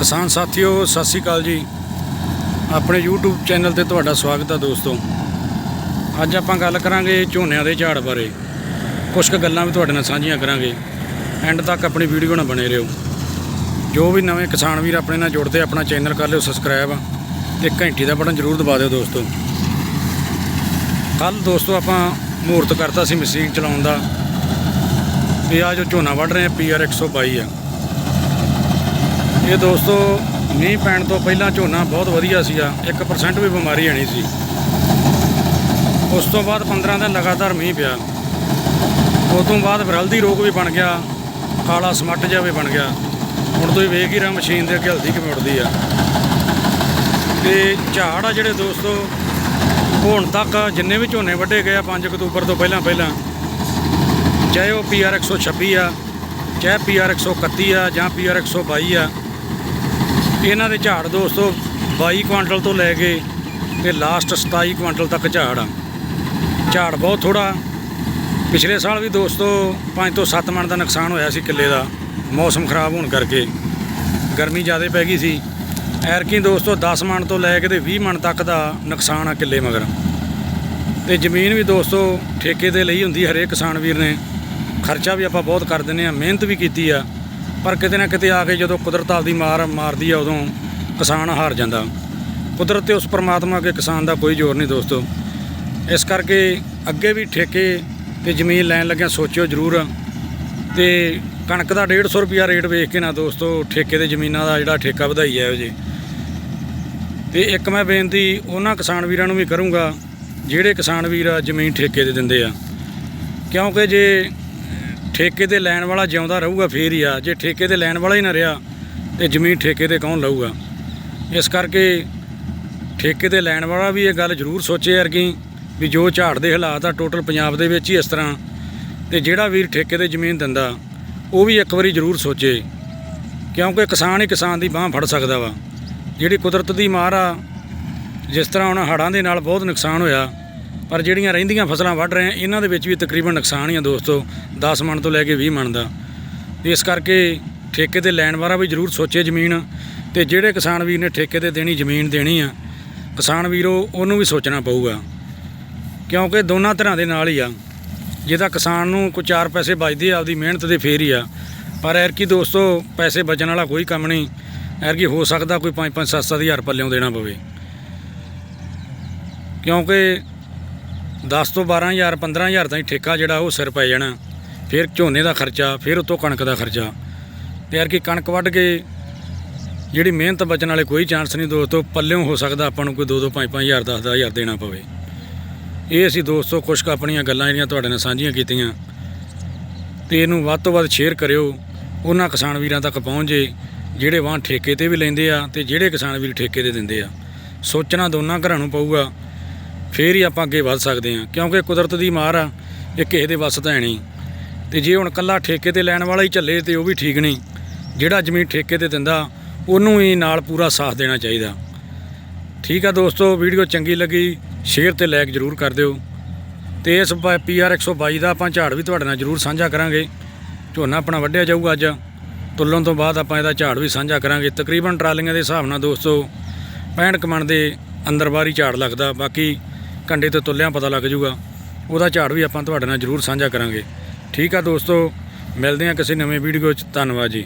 ਕਿਸਾਨ ਸਾਥੀਓ, ਸਤਿ ਸ਼੍ਰੀ ਅਕਾਲ ਜੀ। ਆਪਣੇ YouTube ਚੈਨਲ ਤੇ ਤੁਹਾਡਾ ਸਵਾਗਤ ਹੈ ਦੋਸਤੋ। ਅੱਜ ਆਪਾਂ ਗੱਲ ਕਰਾਂਗੇ ਝੋਨਿਆਂ ਦੇ ਝਾੜ ਬਾਰੇ। ਕੁਝ ਕੁ ਗੱਲਾਂ ਵੀ ਤੁਹਾਡੇ ਨਾਲ ਸਾਂਝੀਆਂ ਕਰਾਂਗੇ। ਐਂਡ ਤੱਕ ਆਪਣੀ ਵੀਡੀਓ ਨਾਲ ਬਣੇ ਰਹੋ। ਜੋ ਵੀ ਨਵੇਂ ਕਿਸਾਨ ਵੀਰ ਆਪਣੇ ਨਾਲ ਜੁੜਦੇ ਆਪਣਾ ਚੈਨਲ ਕਰ ਲਿਓ ਸਬਸਕ੍ਰਾਈਬ ਤੇ ਘੰਟੀ ਦਾ ਬਟਨ ਜ਼ਰੂਰ ਦਬਾ ਦਿਓ ਦੋਸਤੋ। ਕੱਲ ਦੋਸਤੋ ਆਪਾਂ ਮਹੂਰਤ ਕਰਤਾ ਸੀ ਮਸ਼ੀਨ ਚਲਾਉਣ ਦਾ। ਵੀ ਆ ਜੋ ਝੋਨਾ ਵੱਢ ਰਹੇ ਆ ਪੀਆਰ 122 ਆ। ਇਹ ਦੋਸਤੋ, ਮੀਂਹ ਪੈਣ ਤੋਂ ਪਹਿਲਾਂ ਝੋਨਾ ਬਹੁਤ ਵਧੀਆ ਸੀਗਾ। 1% ਵੀ ਬਿਮਾਰੀ ਆਣੀ ਸੀ। ਉਸ ਤੋਂ ਬਾਅਦ 15 ਦਿਨ ਲਗਾਤਾਰ ਮੀਂਹ ਪਿਆ। ਉਸ ਤੋਂ ਬਾਅਦ ਵਿਰਲਦੀ ਰੋਗ ਵੀ ਬਣ ਗਿਆ। ਕਾਲਾ ਸਮੱਟ ਜਿਹਾ ਵੀ ਬਣ ਗਿਆ। ਹੁਣ ਤੁਸੀਂ ਵੇਖ ਹੀ ਰਹੇ ਮਸ਼ੀਨ ਦੇ ਅੱਗੇ ਹਲਦੀ ਕਿਵੇਂ ਉੱਡਦੀ ਆ। ਤੇ ਝਾੜ ਆ ਜਿਹੜੇ ਦੋਸਤੋ, ਹੁਣ ਤੱਕ ਜਿੰਨੇ ਵੀ ਝੋਨੇ ਵੱਢੇ ਗਏ ਆ 5 ਅਕਤੂਬਰ ਤੋਂ ਪਹਿਲਾਂ ਪਹਿਲਾਂ, ਚਾਹੇ ਉਹ ਪੀਆਰ 126 ਆ, ਚਾਹੇ ਪੀਆਰ 131 ਆ, ਜਾਂ ਪੀਆਰ 122 ਆ ਇਹਨਾਂ ਦੇ ਝਾੜ ਦੋਸਤੋ 22 ਕੁਇੰਟਲ ਤੋਂ ਲੈ ਕੇ ਤੇ ਲਾਸਟ 27 ਕੁਇੰਟਲ ਤੱਕ ਝਾੜ ਆ। ਝਾੜ ਬਹੁਤ ਥੋੜਾ ਪਿਛਲੇ ਸਾਲ ਵੀ ਦੋਸਤੋ 5 ਤੋਂ 7 ਮਣ ਦਾ ਨੁਕਸਾਨ ਹੋਇਆ ਸੀ ਕਿੱਲੇ ਦਾ। ਮੌਸਮ ਖਰਾਬ ਹੋਣ ਕਰਕੇ। ਗਰਮੀ ਜ਼ਿਆਦਾ ਪੈ ਗਈ ਸੀ। ਐਰਕੀ ਦੋਸਤੋ 10 ਮਣ ਤੋਂ ਲੈ ਕੇ ਤੇ 20 ਮਣ ਤੱਕ ਦਾ ਨੁਕਸਾਨ ਆ ਕਿੱਲੇ ਮਗਰ। ਤੇ ਜ਼ਮੀਨ ਵੀ ਦੋਸਤੋ, ਠੇਕੇ ਤੇ ਲਈ ਹੁੰਦੀ ਹਰੇਕ ਕਿਸਾਨ ਵੀਰ ਨੇ। ਖਰਚਾ ਵੀ ਆਪਾਂ ਬਹੁਤ ਕਰ ਦਿੰਦੇ ਆ ਮਿਹਨਤ ਵੀ ਕੀਤੀ ਆ। ਪਰ ਕਿਤੇ ਨਾ ਕਿਤੇ ਆ ਕੇ ਜਦੋਂ ਕੁਦਰਤ ਆਪਦੀ ਮਾਰ ਮਾਰਦੀ ਆ ਉਦੋਂ ਕਿਸਾਨ ਹਾਰ ਜਾਂਦਾ। ਕੁਦਰਤ ਤੇ ਉਸ ਪਰਮਾਤਮਾ ਅੱਗੇ ਕਿਸਾਨ ਦਾ ਕੋਈ ਜ਼ੋਰ ਨਹੀਂ ਦੋਸਤੋ। ਇਸ ਕਰਕੇ ਅੱਗੇ ਵੀ ਠੇਕੇ ਤੇ ਜ਼ਮੀਨ ਲੈਣ ਲੱਗਿਆ ਸੋਚਿਓ ਜ਼ਰੂਰ। ਤੇ ਕਣਕ ਦਾ 150 ਰੁਪਿਆ ਰੇਟ ਵੇਖ ਕੇ ਨਾ ਦੋਸਤੋ, ਠੇਕੇ ਤੇ ਜ਼ਮੀਨਾਂ ਦਾ ਜਿਹੜਾ ਠੇਕਾ ਵਧਾਈ ਹੈ ਜੀ ਤੇ ਇੱਕ ਮੈਂ ਬੇਨਤੀ ਉਹਨਾਂ ਕਿਸਾਨ ਵੀਰਾਂ ਨੂੰ ਵੀ ਕਰੂੰਗਾ, ਜਿਹੜੇ ਕਿਸਾਨ ਵੀਰ ਜ਼ਮੀਨ ਠੇਕੇ ਤੇ ਦਿੰਦੇ ਆ। ਕਿਉਂਕਿ ਜੇ ਠੇਕੇ ਤੇ ਲੈਣ ਵਾਲਾ ਜਿਉਂਦਾ ਰਹੂਗਾ ਫੇਰ ਹੀ ਆ। ਜੇ ਠੇਕੇ ਤੇ ਲੈਣ ਵਾਲਾ ਹੀ ਨਾ ਰਿਹਾ, ਤੇ ਜ਼ਮੀਨ ਠੇਕੇ ਤੇ ਕੌਣ ਲਊਗਾ? ਇਸ ਕਰਕੇ ਠੇਕੇ ਤੇ ਲੈਣ ਵਾਲਾ ਵੀ ਇਹ ਗੱਲ ਜ਼ਰੂਰ ਸੋਚੇ ਯਾਰ ਕਿ ਵੀ ਜੋ ਝਾੜ ਦੇ ਹਾਲਾਤ ਆ, ਟੋਟਲ ਪੰਜਾਬ ਦੇ ਵਿੱਚ ਹੀ ਇਸ ਤਰ੍ਹਾਂ। ਤੇ ਜਿਹੜਾ ਵੀਰ ਠੇਕੇ ਤੇ ਜ਼ਮੀਨ ਦਿੰਦਾ, ਉਹ ਵੀ ਇੱਕ ਵਾਰੀ ਜ਼ਰੂਰ ਸੋਚੇ, ਕਿਉਂਕਿ ਕਿਸਾਨ ਹੀ ਕਿਸਾਨ ਦੀ ਬਾਹ ਫੜ ਸਕਦਾ ਵਾ। ਜਿਹੜੀ ਕੁਦਰਤ ਦੀ ਮਾਰ ਆ, ਜਿਸ ਤਰ੍ਹਾਂ ਹੁਣ ਹੜ੍ਹਾਂ ਦੇ ਨਾਲ ਬਹੁਤ ਨੁਕਸਾਨ ਹੋਇਆ ਪਰ ਜਿਹੜੀਆਂ ਰਹਿੰਦੀਆਂ ਫਸਲਾਂ ਵੱਢ ਰਹੇ ਆ ਇਹਨਾਂ ਦੇ ਵਿੱਚ ਵੀ ਤਕਰੀਬਨ ਨੁਕਸਾਨ ਹੀ ਆ ਦੋਸਤੋ 10 ਮਣ ਤੋਂ ਲੈ ਕੇ 20 ਮਣ ਦਾ। ਇਸ ਕਰਕੇ ਠੇਕੇ ਤੇ ਲੈਣ ਵਾਲਾ ਵੀ ਜ਼ਰੂਰ ਸੋਚੇ ਜ਼ਮੀਨ, ਤੇ ਜਿਹੜੇ ਕਿਸਾਨ ਵੀਰ ਨੇ ਠੇਕੇ ਤੇ ਦੇਣੀ ਜ਼ਮੀਨ ਦੇਣੀ ਆ, ਕਿਸਾਨ ਵੀਰੋ, ਉਹਨੂੰ ਵੀ ਸੋਚਣਾ ਪਊਗਾ। ਕਿਉਂਕਿ ਦੋਨਾਂ ਤਰ੍ਹਾਂ ਦੇ ਨਾਲ ਹੀ ਆ। ਜਿਹਦਾ ਕਿਸਾਨ ਨੂੰ ਕੋਈ ਚਾਰ ਪੈਸੇ ਬਚਦੇ ਆ, ਆਪਦੀ ਮਿਹਨਤ ਦੇ ਫੇਰ ਹੀ ਆ। ਪਰ ਐਰਕੀ ਦੋਸਤੋ, ਪੈਸੇ ਬਚਣ ਵਾਲਾ ਕੋਈ ਕੰਮ ਨਹੀਂ। ਐਰਕੀ ਹੋ ਸਕਦਾ ਕੋਈ 5-5 7-7 ਹਜ਼ਾਰ ਪੱਲਿਓਂ ਦੇਣਾ ਪਵੇ। ਕਿਉਂਕਿ 10 ਤੋਂ 12000 15000 ਤਾਈਂ ਠੇਕਾ ਜਿਹੜਾ ਉਹ ਸਿਰ ਪੈ ਜਾਣਾ। ਫਿਰ ਝੋਨੇ ਦਾ ਖਰਚਾ, ਫਿਰ ਉਤੋਂ ਕਣਕ ਦਾ ਖਰਚਾ। ਤੇ ਯਾਰ ਕਿ ਕਣਕ ਵੱਢ ਕੇ ਜਿਹੜੀ ਮਿਹਨਤ ਬਚਣ ਵਾਲੇ ਕੋਈ ਚਾਂਸ ਨਹੀਂ ਦੋਸਤੋ, ਪੱਲਿਓਂ ਹੋ ਸਕਦਾ ਆਪਾਂ ਨੂੰ ਕੋਈ 2-2 5-5000 10-10000 ਦੇਣਾ ਪਵੇ। ਇਹ ਅਸੀਂ ਦੋਸਤੋ ਕੁਛ ਆਪਣੀਆਂ ਗੱਲਾਂ ਜਿਹੜੀਆਂ ਤੁਹਾਡੇ ਨਾਲ ਸਾਂਝੀਆਂ ਕੀਤੀਆਂ। ਤੇ ਇਹਨੂੰ ਵੱਧ ਤੋਂ ਵੱਧ ਸ਼ੇਅਰ ਕਰਿਓ। ਉਹਨਾਂ ਕਿਸਾਨ ਵੀਰਾਂ ਤੱਕ ਪਹੁੰਚ ਜੇ, ਜਿਹੜੇ ਵਾਂ ਠੇਕੇ ਤੇ ਵੀ ਲੈਂਦੇ ਆ ਤੇ ਜਿਹੜੇ ਕਿਸਾਨ ਵੀਰ ਠੇਕੇ ਤੇ ਦਿੰਦੇ ਆ। ਸੋਚਣਾ ਦੋਨਾਂ ਘਰਾਂ ਨੂੰ ਪਊਗਾ। ਫੇਰ ਹੀ ਆਪਾਂ ਅੱਗੇ ਵੱਧ ਸਕਦੇ ਹਾਂ, ਕਿਉਂਕਿ ਕੁਦਰਤ ਦੀ ਮਾਰ ਆ, ਇਹ ਕਿਸੇ ਦੇ ਵੱਸ ਤਾਂ ਹੈ ਨਹੀਂ। ਤੇ ਜੇ ਹੁਣ ਕੱਲਾ ਠੇਕੇ ਤੇ ਲੈਣ ਵਾਲਾ ਹੀ ਚੱਲੇ ਤੇ ਉਹ ਵੀ ਠੀਕ ਨਹੀਂ, ਜਿਹੜਾ ਜ਼ਮੀਨ ਠੇਕੇ ਤੇ ਦਿੰਦਾ, ਉਹਨੂੰ ਹੀ ਨਾਲ ਪੂਰਾ ਸਾਥ ਦੇਣਾ ਚਾਹੀਦਾ। ਠੀਕ ਆ ਦੋਸਤੋ, ਵੀਡੀਓ ਚੰਗੀ ਲੱਗੀ, ਸ਼ੇਅਰ ਤੇ ਲਾਈਕ ਜ਼ਰੂਰ ਕਰ ਦਿਓ। ਤੇ ਇਸ ਪੀਆਰ 122 ਦਾ ਆਪਾਂ ਝਾੜ ਵੀ ਤੁਹਾਡੇ ਨਾਲ ਜ਼ਰੂਰ ਸਾਂਝਾ ਕਰਾਂਗੇ। ਝੋਨਾ ਆਪਣਾ ਵੱਢਿਆ ਜਾਊਗਾ ਅੱਜ। ਤੁਲਣ ਤੋਂ ਬਾਅਦ ਆਪਾਂ ਇਹਦਾ ਝਾੜ ਵੀ ਸਾਂਝਾ ਕਰਾਂਗੇ। ਤਕਰੀਬਨ ਟਰਾਲੀਆਂ ਦੇ ਹਿਸਾਬ ਨਾਲ ਦੋਸਤੋ 65 ਕਮਣ ਦੇ ਅੰਦਰ ਬਾਹਰ ਹੀ ਝਾੜ ਲੱਗਦਾ, ਬਾਕੀ ਕੰਡੇ ਤੇ ਤੁੱਲਿਆਂ ਪਤਾ ਲੱਗ ਜੂਗਾ। ਉਹਦਾ ਝਾੜ ਵੀ ਆਪਾਂ ਤੁਹਾਡੇ ਨਾਲ ਜ਼ਰੂਰ ਸਾਂਝਾ ਕਰਾਂਗੇ। ਠੀਕ ਆ ਦੋਸਤੋ, ਮਿਲਦੇ ਹਾਂ ਕਿਸੇ ਨਵੇਂ ਵੀਡੀਓ 'ਚ। ਧੰਨਵਾਦ ਜੀ।